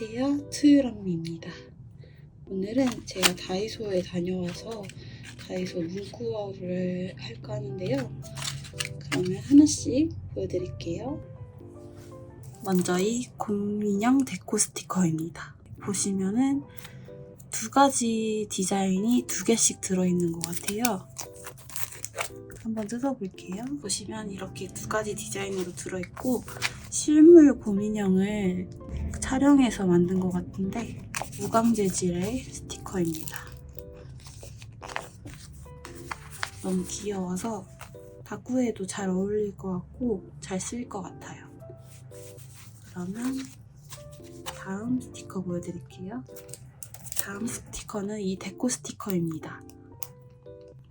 안녕하세요. 투유람미입니다. 오늘은 제가 다이소에 다녀와서 다이소 문구어를 할까 하는데요. 그러면 하나씩 보여드릴게요. 먼저 이 곰인형 데코 스티커입니다. 보시면은 두 가지 디자인이 두 개씩 들어있는 것 같아요. 한번 뜯어볼게요. 보시면 이렇게 두 가지 디자인으로 들어있고 실물 곰인형을 촬영해서 만든 것 같은데 무광 재질의 스티커입니다. 너무 귀여워서 다구에도 잘 어울릴 것 같고 잘 쓸 것 같아요. 그러면 다음 스티커 보여드릴게요. 다음 스티커는 이 데코 스티커입니다.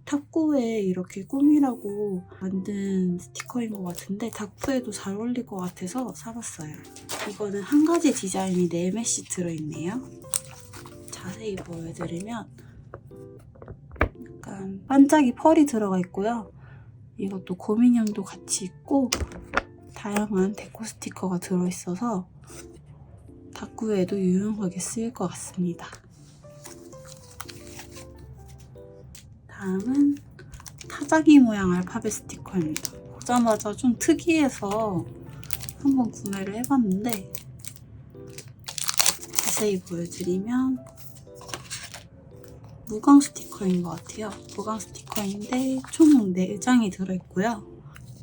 탁구에 이렇게 꾸미라고 만든 스티커인 것 같은데 탁구에도 잘 어울릴 것 같아서 사봤어요. 이거는 한 가지 디자인이 4매씩 들어있네요. 자세히 보여드리면 약간 반짝이 펄이 들어가 있고요. 이것도 고민형도 같이 있고 다양한 데코 스티커가 들어있어서 탁구에도 유용하게 쓰일 것 같습니다. 다음은 타자기 모양 알파벳 스티커입니다. 보자마자 좀 특이해서 한번 구매를 해봤는데 자세히 보여드리면 무광 스티커인 것 같아요. 무광 스티커인데 총 4장이 들어있고요.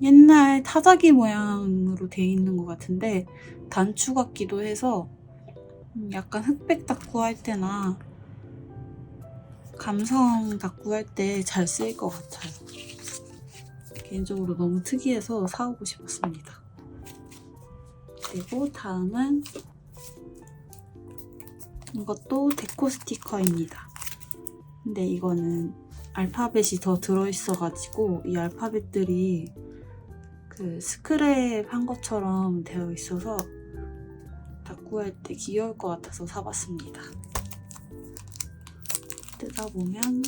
옛날 타자기 모양으로 되어 있는 것 같은데 단추 같기도 해서 음, 약간 흑백 닦고 할 때나 감성 닦고 할때 잘 쓰일 것 같아요. 개인적으로 너무 특이해서 사오고 싶었습니다. 그리고 다음은 이것도 데코 스티커입니다. 근데 이거는 알파벳이 더 들어있어가지고 이 알파벳들이 그 스크랩 한 것처럼 되어 있어서 닦고할 때 귀여울 것 같아서 사봤습니다. 뜯어보면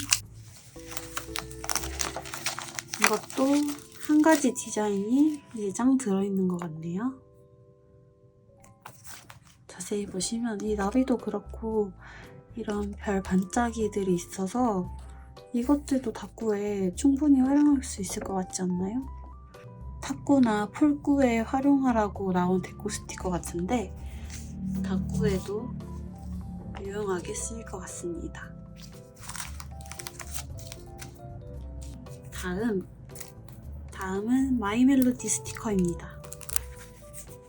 이것도 한 가지 디자인이 4장 들어있는 것 같네요. 자세히 보시면 이 나비도 그렇고 이런 별 반짝이들이 있어서 이것들도 탁구에 충분히 활용할 수 있을 것 같지 않나요? 탁구나 풀구에 활용하라고 나온 데코 스티커 같은데 탁구에도 유용하게 쓰일 것 같습니다. 다음 다음은 마이 멜로디 스티커입니다.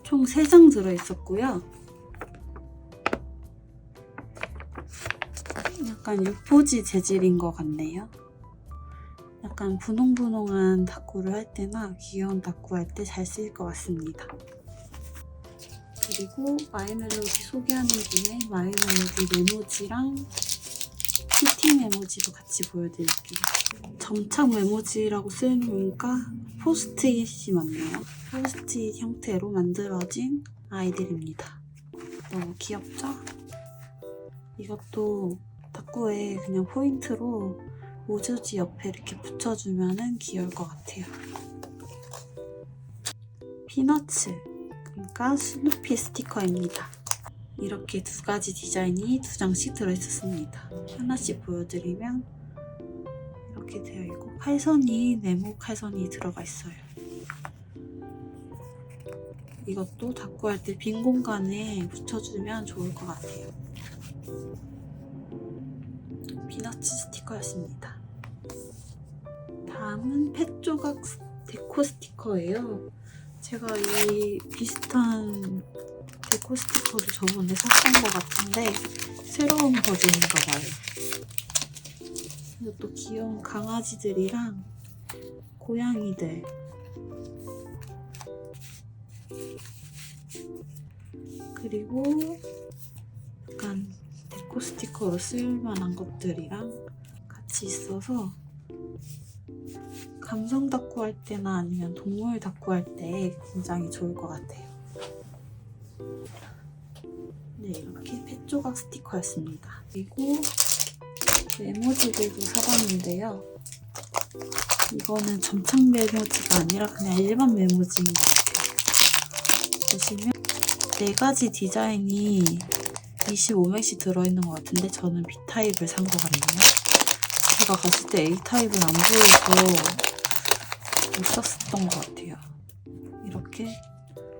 총 3장 들어있었고요. 약간 육포지 재질인 것 같네요. 약간 분홍분홍한 다꾸를 할 때나 귀여운 다꾸 할 때 잘 쓰일 것 같습니다. 그리고 마이멜로디 소개하는 김에 마이멜로디 메모지랑 피팅 메모지도 같이 보여드릴게요. 점착 메모지라고 쓰니까 포스트잇이 맞네요. 포스트잇 형태로 만들어진 아이들입니다. 너무 귀엽죠? 이것도 탁구에 그냥 포인트로 모조지 옆에 이렇게 붙여주면 귀여울 것 같아요. 피너츠, 그러니까 스누피 스티커입니다. 이렇게 두 가지 디자인이 두 장씩 들어있었습니다. 하나씩 보여드리면 이렇게 되어 있고 칼선이 네모 칼선이 들어가 있어요. 이것도 닦고 할 때 빈 공간에 붙여주면 좋을 것 같아요. 피너츠 스티커였습니다. 다음은 펫 조각 스- 데코 스티커예요. 제가 이 비슷한 데코 스티커를 저번에 샀던 것 같은데 새로운 버전인가 봐요. 이것도 귀여운 강아지들이랑 고양이들 그리고 약간 데코 스티커로 쓸만한 것들이랑 같이 있어서 감성 닦고 할 때나 아니면 동물 닦고 할때 굉장히 좋을 것 같아요. 네, 이렇게 펫 조각 스티커였습니다. 그리고 메모지들도 사봤는데요. 이거는 점착 메모지가 아니라 그냥 일반 메모지인 것 같아요. 보시면 네 가지 디자인이 25맥이 들어있는 것 같은데 저는 B타입을 산 것 같네요. 제가 갔을 때 A타입은 안 보여서 못 샀었던 것 같아요. 이렇게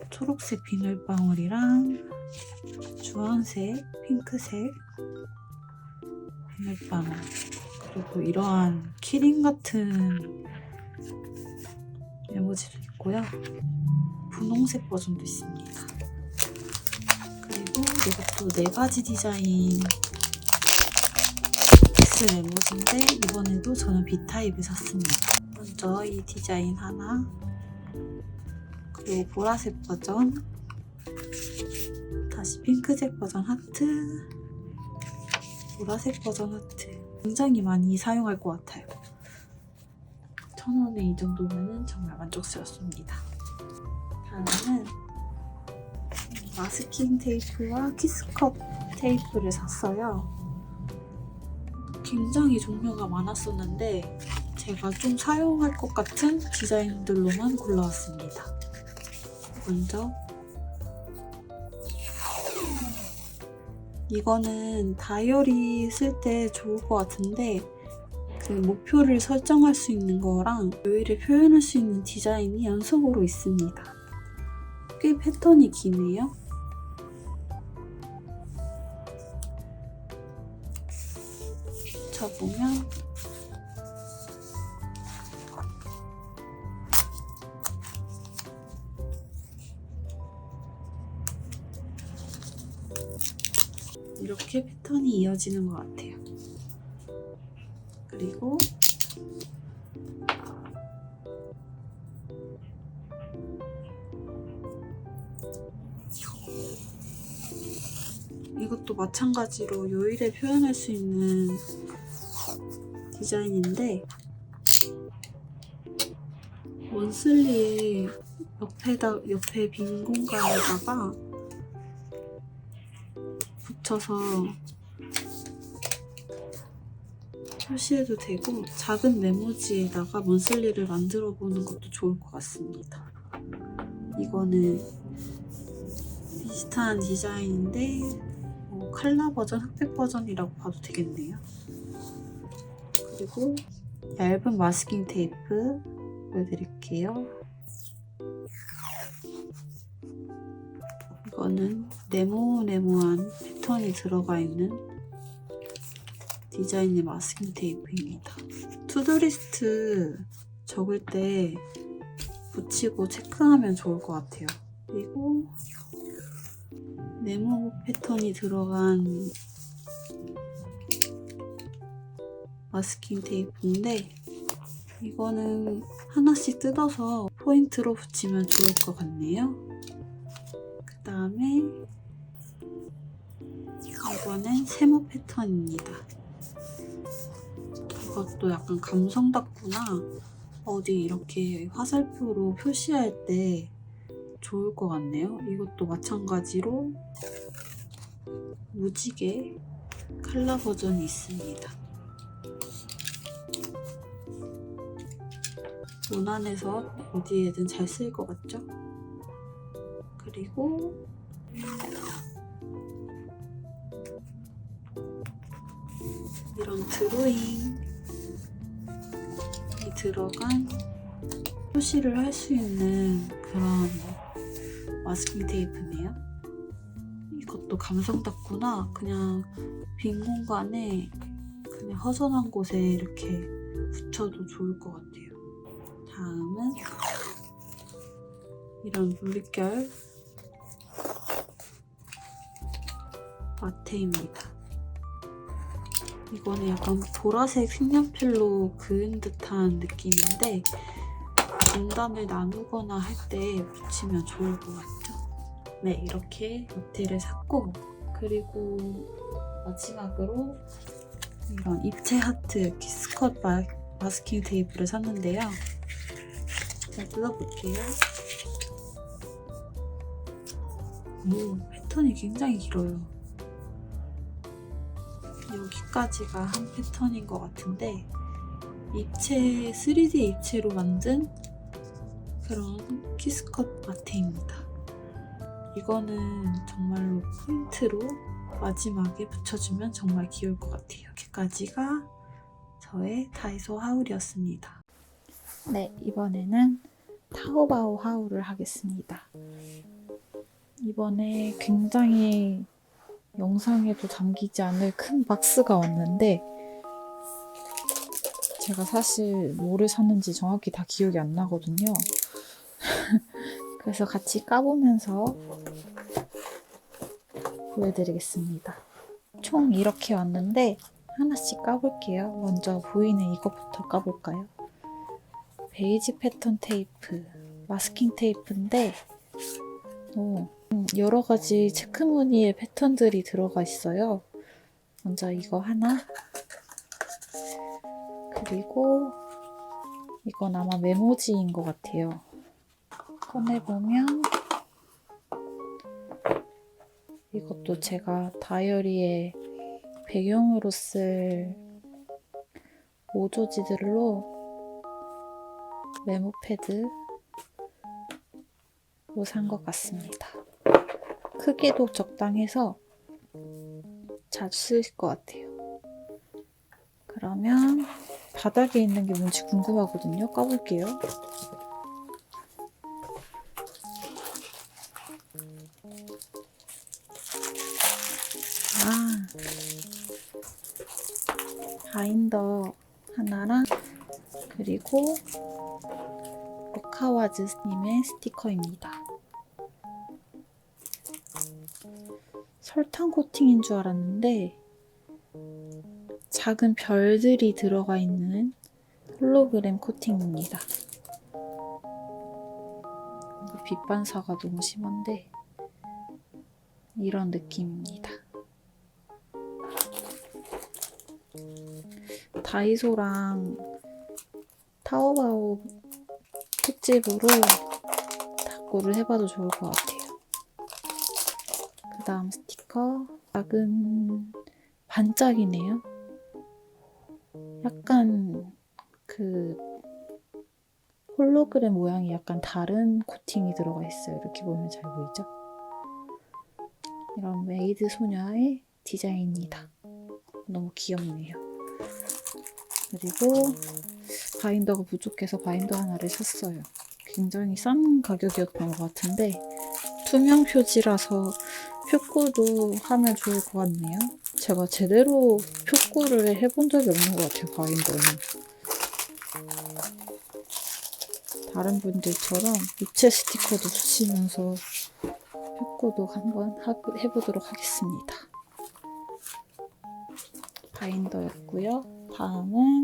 초록색 비늘방울이랑 주황색, 핑크색 비늘방울 그리고 이러한 키링 같은 메모지도 있고요. 분홍색 버전도 있습니다. 그리고 이것도 네 가지 디자인 X 메모지인데 이번에도 저는 B타입을 샀습니다. 먼저 이 디자인 하나 그리고 보라색 버전 다시 핑크색 버전 하트 보라색 버전 하트 굉장히 많이 사용할 것 같아요. 천 원에 이 정도면 정말 만족스럽습니다. 다음은 마스킹 테이프와 키스컵 테이프를 샀어요. 굉장히 종류가 많았었는데 제가 좀 사용할 것 같은 디자인들로만 골라왔습니다. 먼저 이거는 다이어리 쓸 때 좋을 것 같은데 그 목표를 설정할 수 있는 거랑 요일을 표현할 수 있는 디자인이 연속으로 있습니다. 꽤 패턴이 기네요. 자 보면 이 이어지는 것 같아요. 그리고 이것도 마찬가지로 요일에 표현할 수 있는 디자인인데 원슬리의 옆에다 옆에 빈 공간에다가 붙여서 표시해도 되고 작은 메모지에다가 문슬리를 만들어 보는 것도 좋을 것 같습니다. 이거는 비슷한 디자인인데 뭐 칼라 버전, 흑백 버전이라고 봐도 되겠네요. 그리고 얇은 마스킹 테이프 보여드릴게요. 이거는 네모네모한 패턴이 들어가 있는 디자인의 마스킹 테이프입니다. 투두리스트 적을 때 붙이고 체크하면 좋을 것 같아요. 그리고 네모 패턴이 들어간 마스킹 테이프인데 이거는 하나씩 뜯어서 포인트로 붙이면 좋을 것 같네요. 그 다음에 이거는 세모 패턴입니다. 이것도 약간 감성답구나. 어디 이렇게 화살표로 표시할 때 좋을 것 같네요. 이것도 마찬가지로 무지개 칼라 버전이 있습니다. 무난해서 어디에든 잘 쓸 것 같죠? 그리고 이런 드로잉이 들어간 표시를 할 수 있는 그런 마스킹 테이프네요. 이것도 감성답구나. 그냥 빈 공간에 그냥 허전한 곳에 이렇게 붙여도 좋을 것 같아요. 다음은 이런 물결 마테입니다. 이거는 약간 보라색 색연필로 그은 듯한 느낌인데 공단을 나누거나 할 때 붙이면 좋을 것 같죠? 네, 이렇게 마테를 샀고 그리고 마지막으로 이런 입체 하트 키스컷 마, 마스킹 테이프를 샀는데요. 잘 뜯어볼게요. 오, 패턴이 굉장히 길어요. 여기까지가 한 패턴인 것 같은데 입체 3D 입체로 만든 그런 키스컷 마테입니다. 이거는 정말로 포인트로 마지막에 붙여주면 정말 귀여울 것 같아요. 이렇게까지가 저의 다이소 하울이었습니다. 네, 이번에는 타오바오 하울을 하겠습니다. 이번에 굉장히 영상에도 담기지 않을 큰 박스가 왔는데 제가 사실 뭐를 샀는지 정확히 다 기억이 안 나거든요. 그래서 같이 까보면서 보여드리겠습니다. 총 이렇게 왔는데 하나씩 까볼게요. 먼저 보이는 이것부터 까볼까요? 베이지 패턴 테이프, 마스킹 테이프인데 어, 음, 여러 가지 체크 무늬의 패턴들이 들어가 있어요. 먼저 이거 하나, 그리고 이건 아마 메모지인 것 같아요. 꺼내보면 이것도 제가 다이어리에 배경으로 쓸 모조지들로 메모 패드로 산 것 같습니다. 크기도 적당해서 자주 쓰실 것 같아요. 그러면 바닥에 있는 게 뭔지 궁금하거든요. 까볼게요. 아, 바인더 하나랑 그리고 로카와즈님의 스티커입니다. 설탕 코팅인 줄 알았는데 작은 별들이 들어가 있는 홀로그램 코팅입니다. 이거 빛 반사가 너무 심한데 이런 느낌입니다. 다이소랑 타오바오 특집으로 탁구를 해봐도 좋을 것 같아요. 그 다음 작은 반짝이네요. 약간 그 홀로그램 모양이 약간 다른 코팅이 들어가 있어요. 이렇게 보면 잘 보이죠? 이런 메이드 소녀의 디자인이다. 너무 귀엽네요. 그리고 바인더가 부족해서 바인더 하나를 샀어요. 굉장히 싼 가격이었던 것 같은데 투명 표지라서 표구도 하면 좋을 것 같네요. 제가 제대로 표구를 해본 적이 없는 것 같아요, 바인더는. 다른 분들처럼 입체 스티커도 쓰시면서 표구도 한번 하- 해보도록 하겠습니다. 바인더였고요. 다음은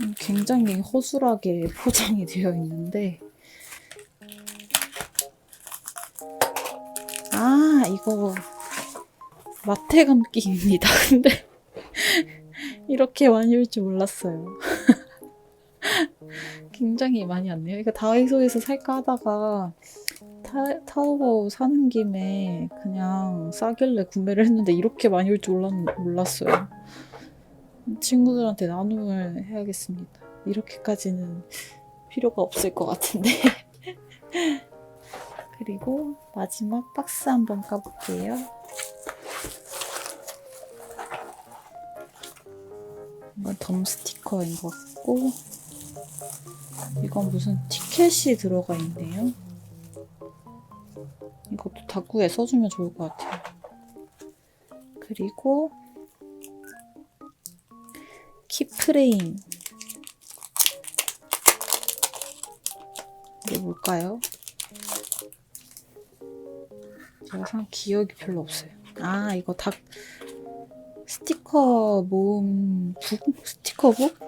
음, 굉장히 허술하게 포장이 되어 있는데 이거 마테 감기입니다. 근데 이렇게 많이 올 줄 몰랐어요. 굉장히 많이 왔네요. 이거 다이소에서 살까 하다가 타, 타오바오 사는 김에 그냥 싸길래 구매를 했는데 이렇게 많이 올 줄 몰랐어요. 친구들한테 나눔을 해야겠습니다. 이렇게까지는 필요가 없을 것 같은데. 그리고 마지막 박스 한번 까볼게요. 이건 덤 스티커인 것 같고, 이건 무슨 티켓이 들어가 있네요. 이것도 다구에 써주면 좋을 것 같아요. 그리고 키프레임. 이게 뭘까요? 제가 산 기억이 별로 없어요. 아, 이거 다 스티커 모음 북? 스티커북?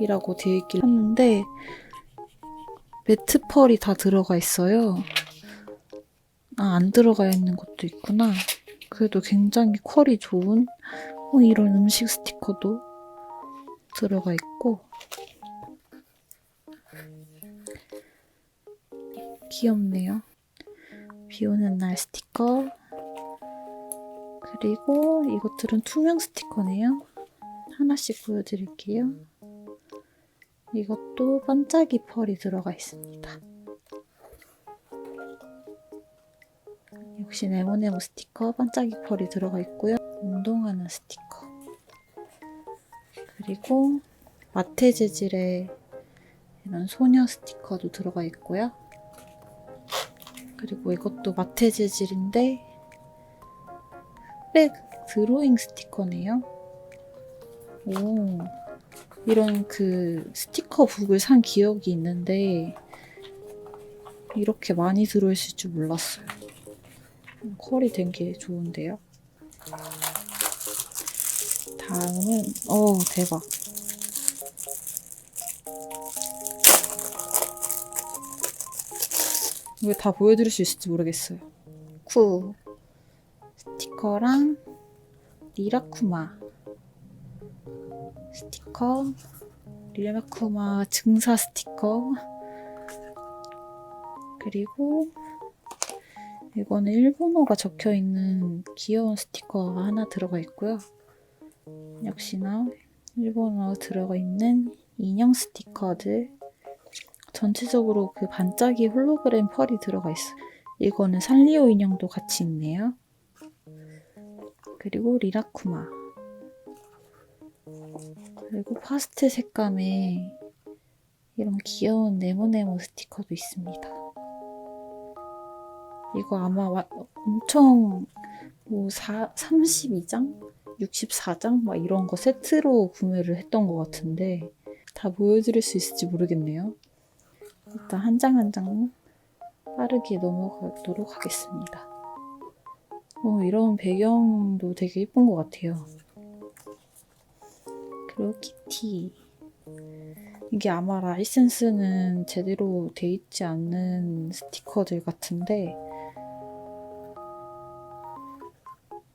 이라고 되어 있긴 했는데 매트 펄이 다 들어가 있어요. 아, 안 들어가 있는 것도 있구나. 그래도 굉장히 퀄이 좋은 어, 이런 음식 스티커도 들어가 있고 귀엽네요. 비 오는 날 스티커 그리고 이것들은 투명 스티커네요. 하나씩 보여드릴게요. 이것도 반짝이 펄이 들어가 있습니다. 역시 네모네모 스티커 반짝이 펄이 들어가 있고요. 운동하는 스티커. 그리고 마테 재질의 이런 소녀 스티커도 들어가 있고요. 그리고 이것도 마테 재질인데 흑백 드로잉 스티커네요. 오, 이런 그 스티커 북을 산 기억이 있는데 이렇게 많이 들어있을 줄 몰랐어요. 컬이 된 게 좋은데요. 다음은 어 대박. 이거 다 보여드릴 수 있을지 모르겠어요. 쿠 스티커랑 리라쿠마 스티커 리라쿠마 증사 스티커 그리고 이거는 일본어가 적혀 있는 귀여운 스티커가 하나 들어가 있고요. 역시나 일본어 들어가 있는 인형 스티커들 전체적으로 그 반짝이 홀로그램 펄이 들어가 있어요. 이거는 산리오 인형도 같이 있네요. 그리고 리라쿠마. 그리고 파스텔 색감의 이런 귀여운 네모네모 스티커도 있습니다. 이거 아마 와- 엄청 뭐 4, 32장? 64장? 막 이런 거 세트로 구매를 했던 것 같은데 다 보여드릴 수 있을지 모르겠네요. 일단 한 장 한 장 빠르게 넘어가도록 하겠습니다. 어, 이런 배경도 되게 예쁜 것 같아요. 그리고 키티. 이게 아마 라이센스는 제대로 돼 있지 않는 스티커들 같은데,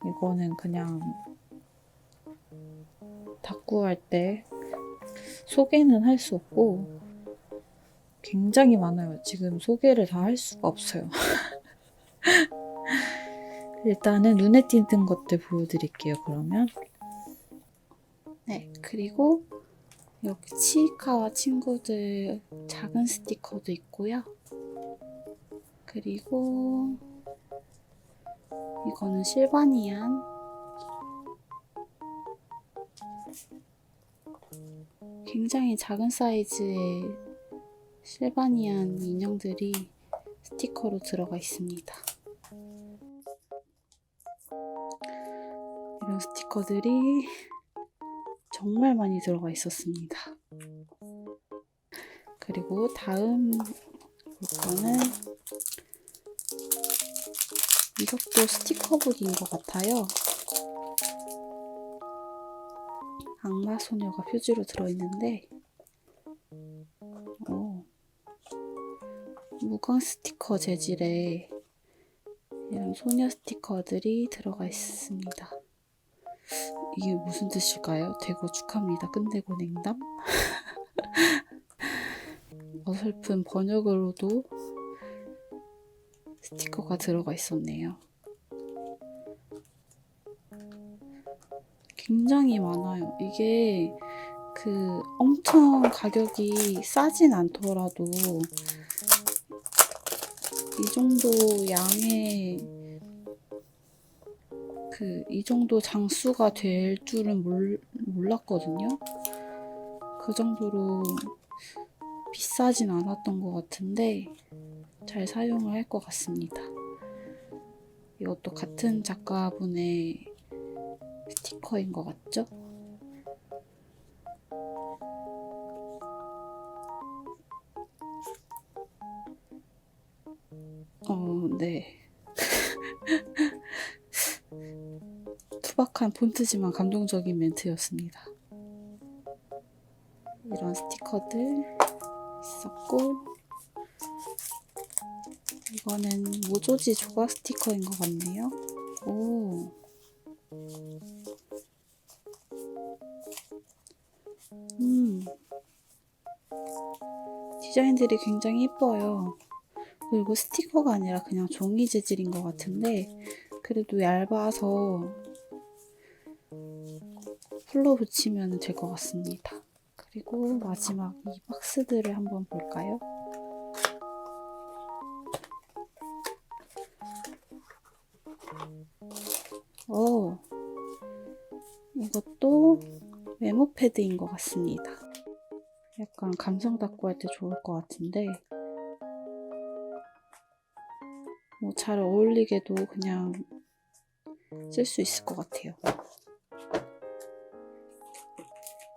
이거는 그냥 닦구할 때 소개는 할 수 없고, 굉장히 많아요. 지금 소개를 다 할 수가 없어요. 일단은 눈에 띄는 것들 보여드릴게요, 그러면. 네, 그리고 여기 치이카와 친구들 작은 스티커도 있고요. 그리고 이거는 실바니안. 굉장히 작은 사이즈의 실바니안 인형들이 스티커로 들어가 있습니다. 이런 스티커들이 정말 많이 들어가 있었습니다. 그리고 다음 볼 거는 이것도 스티커북인 것 같아요. 악마 소녀가 표지로 들어있는데 무광 스티커 재질의 이런 소녀 스티커들이 들어가 있습니다. 이게 무슨 뜻일까요? 대거 축하합니다. 끝내고 냉담? 어설픈 번역으로도 스티커가 들어가 있었네요. 굉장히 많아요. 이게 그 엄청 가격이 싸진 않더라도 이 정도 양의 그 이 정도 장수가 될 줄은 몰, 몰랐거든요. 그 정도로 비싸진 않았던 것 같은데 잘 사용을 할 것 같습니다. 이것도 같은 작가분의 스티커인 것 같죠? 투박한 폰트지만 감동적인 멘트였습니다. 이런 스티커들 있었고, 이거는 모조지 조각 스티커인 것 같네요. 오. 음. 디자인들이 굉장히 예뻐요. 그리고 스티커가 아니라 그냥 종이 재질인 것 같은데, 그래도 얇아서 풀로 붙이면 될 것 같습니다. 그리고 마지막 이 박스들을 한번 볼까요? 오, 이것도 메모 패드인 것 같습니다. 약간 감성 닦고 할 때 좋을 것 같은데 뭐 잘 어울리게도 그냥 쓸 수 있을 것 같아요.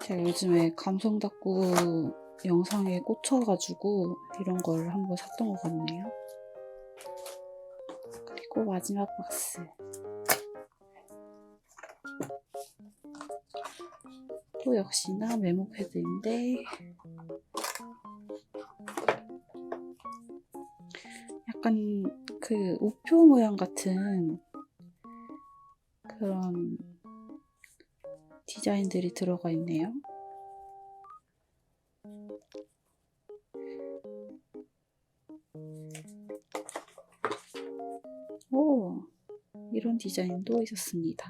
제가 요즘에 감성 닦고 영상에 꽂혀가지고 이런 걸 한번 샀던 것 같네요. 그리고 마지막 박스. 또 역시나 메모 패드인데 약간 그 우표 모양 같은 그런 디자인들이 들어가 있네요. 오, 이런 디자인도 있었습니다.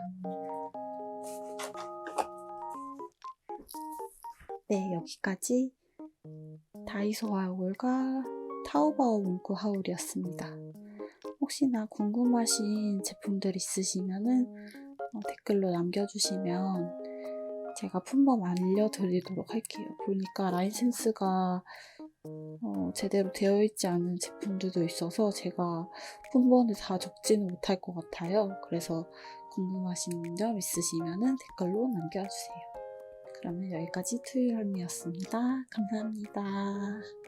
네, 여기까지 다이소 하울과 타오바오 문구 하울이었습니다. 혹시나 궁금하신 제품들 있으시면은 어, 댓글로 남겨주시면 제가 품번 알려드리도록 할게요. 보니까 라이센스가 어, 제대로 되어 있지 않은 제품들도 있어서 제가 품번을 다 적지는 못할 것 같아요. 그래서 궁금하신 점 있으시면은 댓글로 남겨주세요. 그러면 여기까지 투유할미였습니다. 감사합니다.